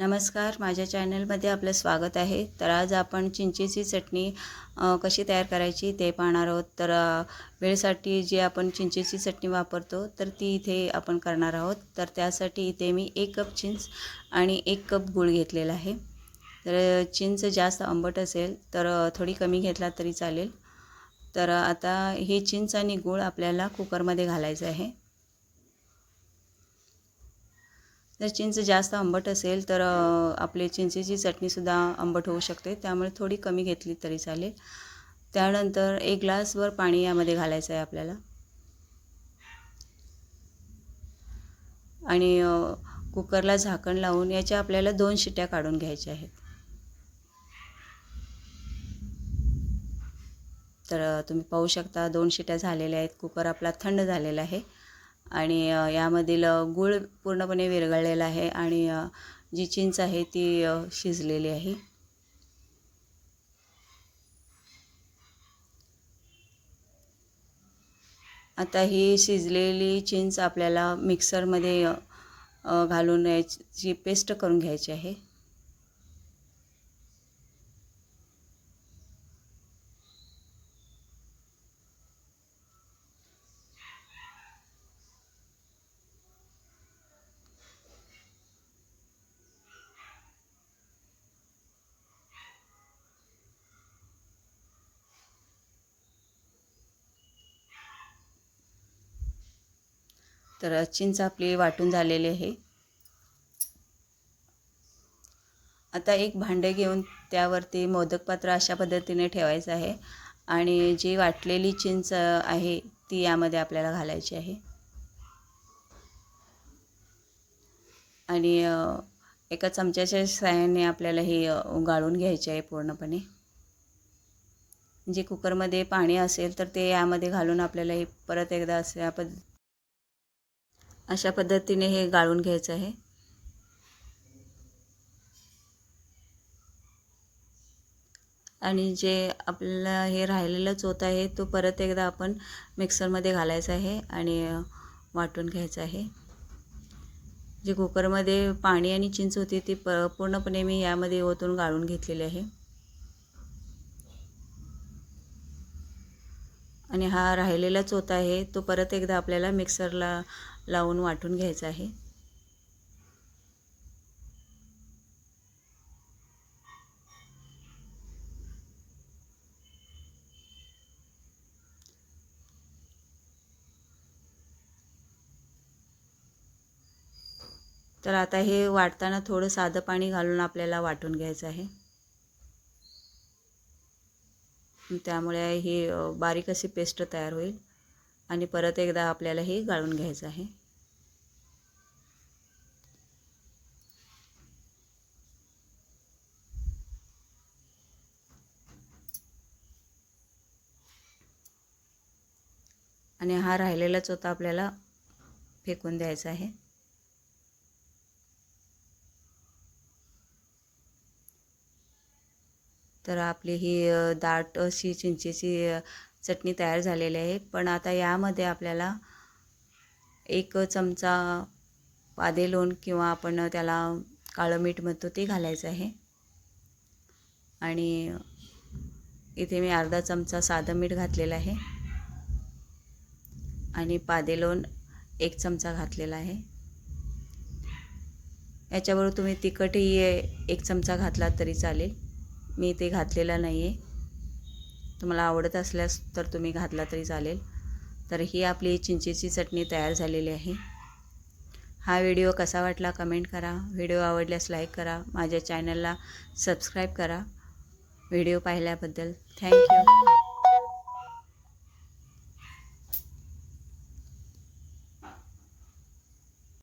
नमस्कार माझ्या चॅनलमध्ये आपलं स्वागत आहे. तर आज आपण चिंचेची चटणी कशी तयार करायची ते पाहणार आहोत. तर वेळेसाठी जी आपण चिंचेची चटणी वापरतो तर ती इथे आपण करणार आहोत. तर त्यासाठी इथे मी एक कप चिंच आणि एक कप गूळ घेतलेला आहे. तर चिंच जास्त आंबट असेल तर थोडी कमी घेतला तरी चालेल. तर आता हे चिंच आणि गूळ आपल्याला कुकरमध्ये घालायचं आहे. जर चिंच जास्त आंबट असेल तर आपली चिंचेची चटणीसुद्धा आंबट होऊ शकते. त्यामुळे थोडी कमी घेतली तरी चालेल. त्यानंतर एक ग्लासवर पाणी यामध्ये घालायचं आहे आपल्याला. आणि कुकरला झाकण लावून याच्या आपल्याला दोन शिट्या काढून घ्यायच्या आहेत. तर तुम्ही पाहू शकता दोन शिट्या झालेल्या आहेत. कुकर आपला थंड झालेला आहे. आणि यामधील गूळ पूर्णपणे विरघळलेला आहे आणि जी चिंच आहे ती शिजलेली आहे. आता ही शिजलेली चिंच आपल्याला मिक्सरमध्ये घालून याची पेस्ट करून घ्यायची आहे. तर चिंच आपली वाटून झालेली आहे. आता एक भांडे घेऊन त्यावरती मोदक पात्र अशा पद्धतीने ठेवायचं आहे. आणि जी वाटलेली चिंच आहे ती यामध्ये आपल्याला घालायची आहे. आणि एका चमच्याच्या साहाय्याने आपल्याला हे गाळून घ्यायचे आहे पूर्णपणे. जे कुकरमध्ये पाणी असेल तर ते यामध्ये घालून आपल्याला हे परत एकदा अशा आपण अशा पद्धतीने हे गाळून घ्यायचं आहे. आणि जे आपल्याला हे राहिलेलं चोत आहे तो परत एकदा आपण मिक्सरमध्ये घालायचा आहे आणि वाटून घ्यायचं आहे. जे कुकरमध्ये पाणी आणि चिंच होती ती प पूर्णपणे मी यामध्ये ओतून गाळून घेतलेली आहे. आणि हा राहिलेला चोथा आहे तो परत एकदा आपल्याला मिक्सरला लावून वाटून घ्यायचा आहे. तर आता हे वाटताना थोडं साधं पाणी घालून आपल्याला वाटून घ्यायचं आहे. त्यामुळे ही बारीक अशी पेस्ट तयार होईल आणि परत एकदा आपल्याला हे गाळून घ्यायचं आहे. आणि हा राहिलेलाच होता आपल्याला फेकून द्यायचा आहे. तर आपली ही दाट अशी चिंचेची चटणी तयार झालेली आहे. पण आता यामध्ये आपल्याला एक चमचा पादे लोण किंवा आपण त्याला काळं मीठ म्हणतो ते घालायचं आहे. आणि इथे मी अर्धा चमचा साधं मीठ घातलेलं आहे. आणि पादेलोन एक चमचा घातलेला आहे. याच्याबरोबर तुम्ही तिखटही एक चमचा घातला तरी चालेल. मी ते घातलेला नाही आहे तुम्हाला आवडत असल्यास तर तुम्ही घातला तरी चालेल. तर ही आपली चिंचेची चटणी तयार झालेली आहे. हा व्हिडिओ कसा वाटला कमेंट करा. व्हिडिओ आवडल्यास लाईक करा. माझ्या चॅनलला सबस्क्राईब करा. व्हिडिओ पाहिल्याबद्दल थँक्यू.